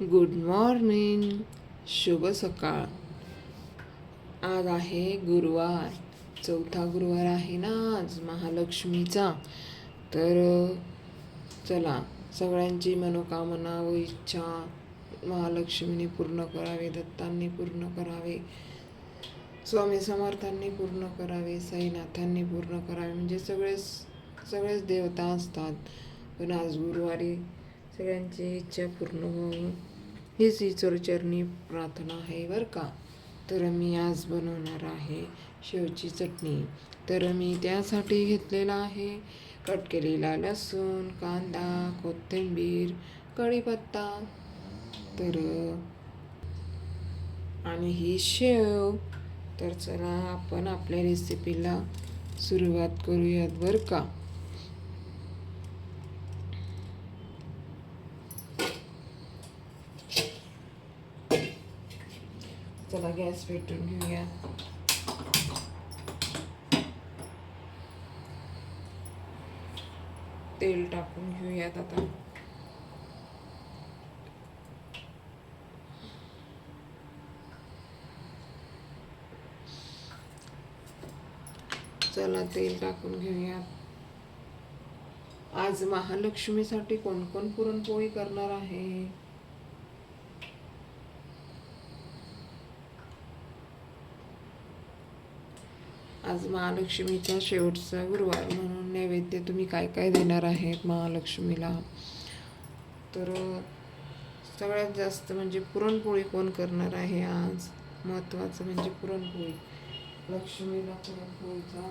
Good morning शुभ सकाळ. आज आहे गुरुवार. चौथा गुरुवार आहे ना आज महालक्ष्मीचा. तर चला सगळ्यांची मनोकामना व इच्छा महालक्ष्मीने पूर्ण करावे दत्तांनी पूर्ण करावे स्वामी समर्थांनी पूर्ण करावे साईनाथांनी पूर्ण करावे. म्हणजे सगळेच सगळेच देवता असतात. पण आज गुरुवारी सगळ्यांची इच्छा पूर्ण होऊन हीच ईश्वरचरणी प्रार्थना आहे बरं का. तर मी आज बनवणार आहे शेवची चटणी. तर मी त्यासाठी घेतलेला आहे कट केलेला लसूण कांदा कोथिंबीर कढीपत्ता. तर आणि ही शेव. तर चला आपण आपल्या रेसिपीला सुरुवात करूयात बरं का. चला गॅस पेटून घेऊया. तेल टाकून घेऊयात आता. चला तेल टाकून घेऊयात. आज महालक्ष्मीसाठी कोण कोण पुरणपोळी करणार आहे? आज महालक्ष्मीचा शेवटचा गुरुवार म्हणून नैवेद्य तुम्ही काय काय देणार आहेत महालक्ष्मीला? तर सगळ्यात जास्त म्हणजे पुरणपोळी कोण करणार आहे आज? महत्त्वाचं म्हणजे पुरणपोळी. लक्ष्मीला पुरणपोळीचा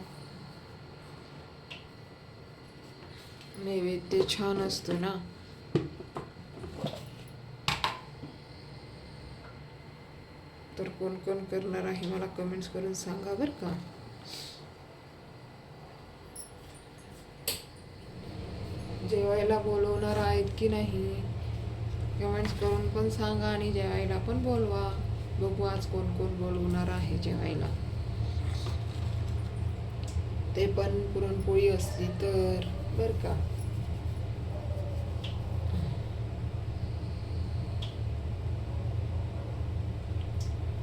नैवेद्य छान असतो ना? तर कोण कोण करणार आहे मला कमेंट्स करून सांगा बरं का? जेवायला बोलवणार आहेत की नाही? कमेंट्स करून पण सांगा आणि जेवायला पण बोलवा. बघू आज कोण कोण बोलवणार आहे जेवायला. ते पण पुरणपोळी असली तर बर का?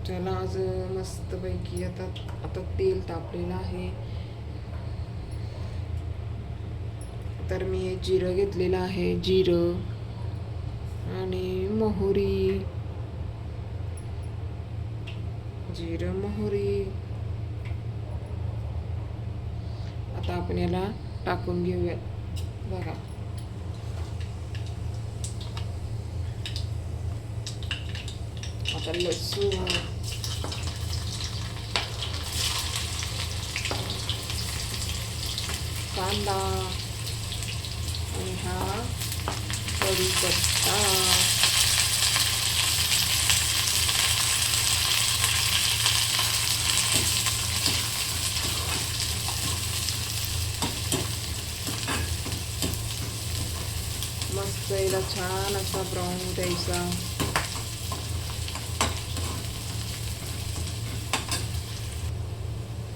चला आज मस्तपैकी आता आता तेल तापलेलं आहे. तर मी हे जिरं घेतलेलं आहे. जिरं आणि मोहरी. जिरं मोहरी. आता आपण याला टाकून घेऊयात बघा. आता लसूण. कांदा. आणि हा कढीपत्ता मस्त याला छान असा ब्राऊन द्यायचा.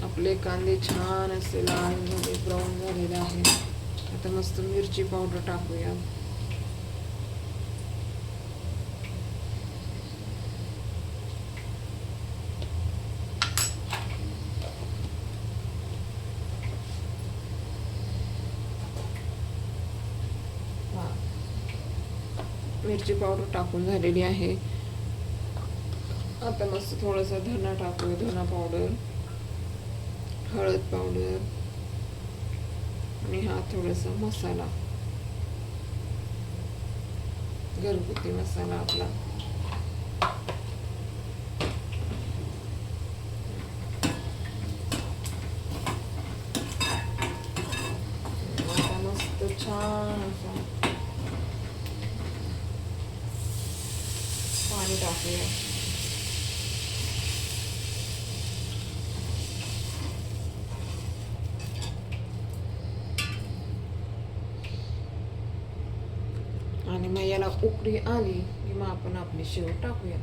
आपले कांदे छान असे लाल झाले ब्राऊन झालेले आहे आता मस्त मिरची पावडर टाकूया हा. मिरची पावडर टाकून झालेली आहे आता मस्त थोडासा धना टाकूया धना पावडर हळद पावडर आणि हा थोडासा मसाला. घरगुती मसाला आपला. आता मस्त छान असा. पाणी टाकूया. आणि मग याला उकळी आली की मग आपण आपली शेव टाकूया.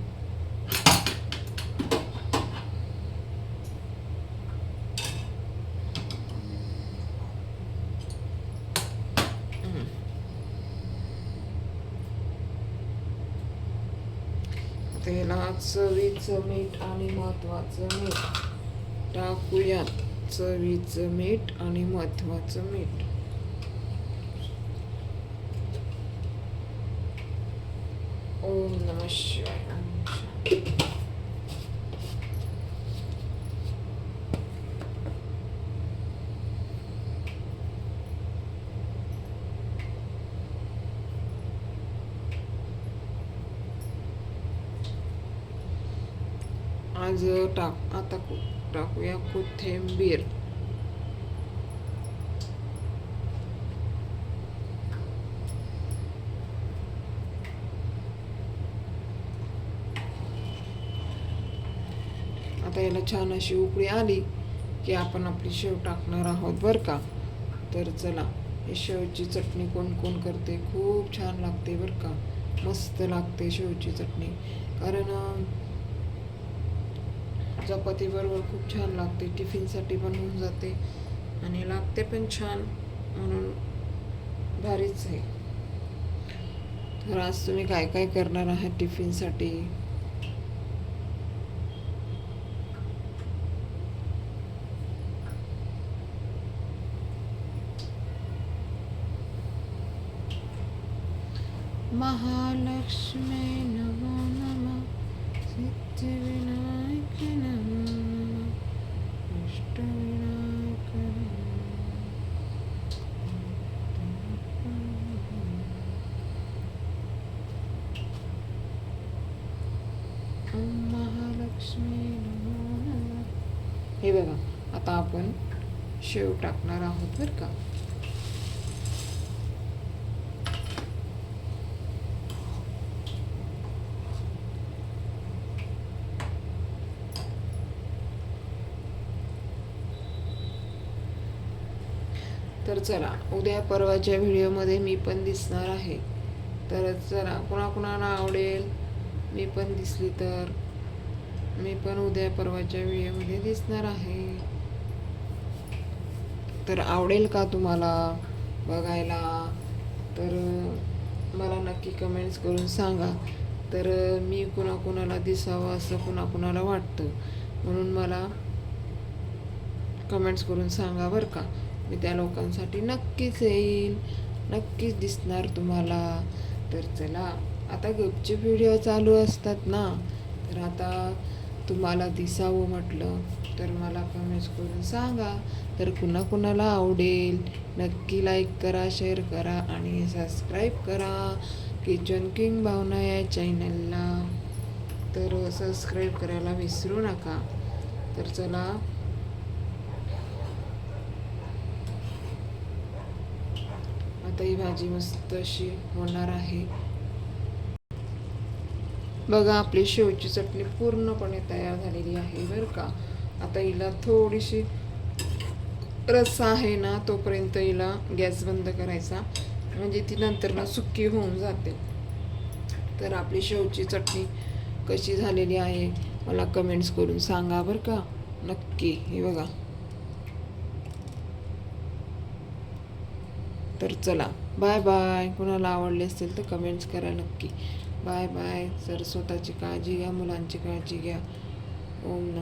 त्याला चवीचं मीठ आणि महत्वाचं मीठ. टाकूयात चवीचं मीठ आणि महत्वाचं मीठ. ओम नम शिवाय ओम शांती. आज टाक आता कु- टाकूया कोथिंबीर आता याला छान अशी उकळी आली की आपण आपली शेव टाकणार आहोत बरं का? तर चला हे शेवची चटणी कोण कोण करते? खूप छान लागते बरं का? मस्त लागते शेवची चटणी. कारण चपातीबरोबर खूप छान लागते. टिफिनसाठी पण होऊन जाते. आणि लागते पण छान. म्हणून भारीच आहे. तर आज तुम्ही काय काय करणार आहात टिफिनसाठी? महालक्ष्मी नमो। नमः सिद्धिविनायक नमः। अष्टविनायक ओम महालक्ष्मी नमो नमः। हे बघा आता आपण शेव टाकणार आहोत बरं का? तर चला उद्या परवाच्या व्हिडिओमध्ये मी पण दिसणार आहे. तर चला कुणाकुणाला आवडेल मी पण दिसली तर. मी पण उद्या परवाच्या व्हिडिओमध्ये दिसणार आहे. तर आवडेल का तुम्हाला बघायला? तर मला नक्की कमेंट्स करून सांगा. तर मी कुणाकुणाला दिसावं असं कुणाकुणाला वाटतं? म्हणून मला कमेंट्स करून सांगा बरं का. मी त्या लोकांसाठी नक्कीच येईल. नक्कीच दिसणार तुम्हाला. तर चला आता गपचे व्हिडिओ चालू असतात ना. तर आता तुम्हाला दिसावं म्हटलं तर मला कमेंट्स करून सांगा. तर कुणा कुणाला आवडेल नक्की लाईक करा शेअर करा आणि सबस्क्राईब करा. किचन किंग भावना या चॅनलला तर सबस्क्राईब करायला विसरू नका. तर चला आता ही भाजी मस्त अशी होणार आहे. बघा आपली शेवची चटणी पूर्णपणे तयार झालेली आहे बरं का. आता हिला थोडीशी रस्सा आहे ना तोपर्यंत हिला गॅस बंद करायचा. म्हणजे ती नंतर ना सुक्की होऊन जाते. तर आपली शेवची चटणी कशी झालेली आहे मला कमेंट्स करून सांगा बरं का. नक्की हे बघा. तर चला. Bye bye. कुणाला आवडले असतील तर कमेंट्स करा नक्की. Bye bye. सर स्वतःची काळजी घ्या मुलांची काळजी घ्या. ओम नम